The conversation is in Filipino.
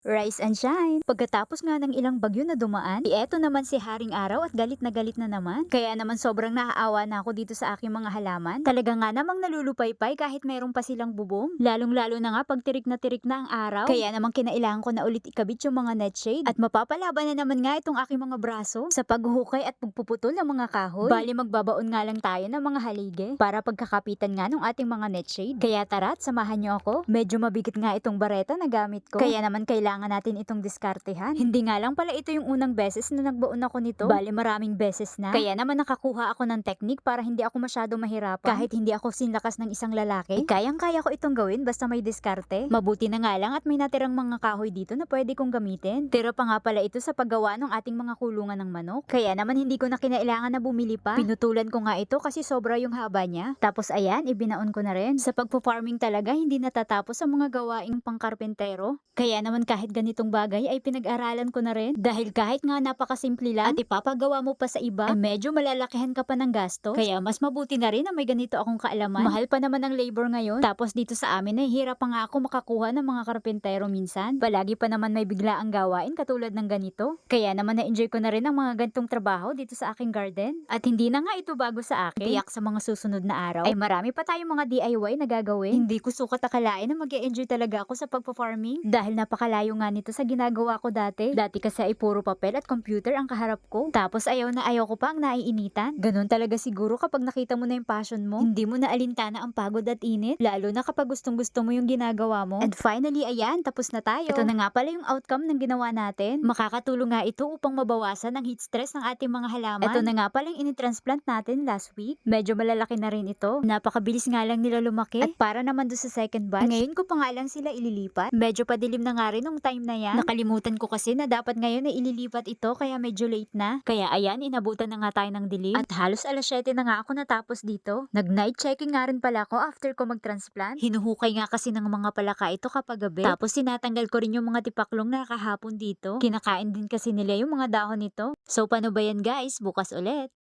Rise and shine! Pagkatapos nga ng ilang bagyo na dumaan, eto naman si Haring Araw at galit na galit na naman. Kaya naman sobrang naaawa na ako dito sa aking mga halaman. Talaga nga namang nalulupaypay kahit mayroon pa silang bubong. Lalong lalo na nga pag tirik na tirik na ang araw. Kaya naman kinailangan ko na ulit ikabit yung mga net shade. At mapapalaban na naman nga itong aking mga braso sa paghuhukay at pagpuputol ng mga kahoy. Bali magbabaon nga lang tayo ng mga halige para pagkakapitan nga ng ating mga net shade. Kaya tara't samahan nyo ako. Medyo mabigat nga itong bareta na gamit ko. Kaya naman kailangan natin itong diskartehan. Hindi nga lang pala ito yung unang beses na nagbaon ako nito. Bali maraming beses na. Kaya naman nakakuha ako ng technique para hindi ako masyado mahirapan. Kahit hindi ako sinlakas ng isang lalaki. Eh, kayang-kaya ko itong gawin basta may diskarte. Mabuti na nga lang at may natirang mga kahoy dito na pwede kong gamitin. Tira pa nga pala ito sa paggawa ng ating mga kulungan ng manok. Kaya naman hindi ko na kinailangan na bumili pa. Pinutulan ko nga ito kasi sobra yung haba niya. Tapos ayan, ibinaon ko na rin. Sa pagpo-farming talaga, hindi natatapos ang mga gawaing pangkarpentero. Kaya naman kahit ganitong bagay ay pinag-aralan ko na rin. Dahil kahit nga napakasimple lang at ipapagawa mo pa sa iba, ay medyo malalakihan ka pa ng gasto. Kaya mas mabuti na rin na may ganito akong kaalaman. Mahal pa naman ang labor ngayon. Tapos dito sa amin, nahihirap pa nga ako makakuha ng mga karpentero minsan. Palagi pa naman may bigla ang gawain katulad ng ganito. Kaya naman na-enjoy ko na rin ang mga gantong trabaho dito sa aking garden. At hindi na nga ito bago sa akin. Tiyak sa mga susunod na araw ay marami pa tayong mga DIY na gagawin. Hindi ko sukat akalain na mag enjoy talaga ako sa pagpo-farming dahil napakalayo nga nito sa ginagawa ko dati. Dati kasi ay puro papel at computer ang kaharap ko. Tapos ayaw na ayaw ko pa ang naiinitan. Ganon talaga siguro kapag nakita mo na yung passion mo. Hindi mo na alintana ang pagod at init. Lalo na kapag gustong gusto mo yung ginagawa mo. And finally, ayan, tapos na tayo. Ito na nga pala yung outcome ng ginawa natin. Makakatulong nga ito upang mabawasan ang heat stress ng ating mga halaman. Ito na nga pala yung initransplant natin last week. Medyo malalaki na rin ito. Napakabilis nga lang nila lumaki. At para naman doon sa second batch, ngayon ko pa nga lang sila ililipat. Medyo padilim na nga rin time na yan. Nakalimutan ko kasi na dapat ngayon na ililipat ito kaya medyo late na. Kaya ayan, inabutan na nga tayo ng dilim. At halos alas 7 na nga ako natapos dito. Nag-night checking nga rin pala ako after ko mag-transplant. Hinuhukay nga kasi ng mga palaka ito kapag gabi. Tapos sinatanggal ko rin yung mga tipaklong na kahapon dito. Kinakain din kasi nila yung mga dahon nito. So paano ba yan guys? Bukas ulit.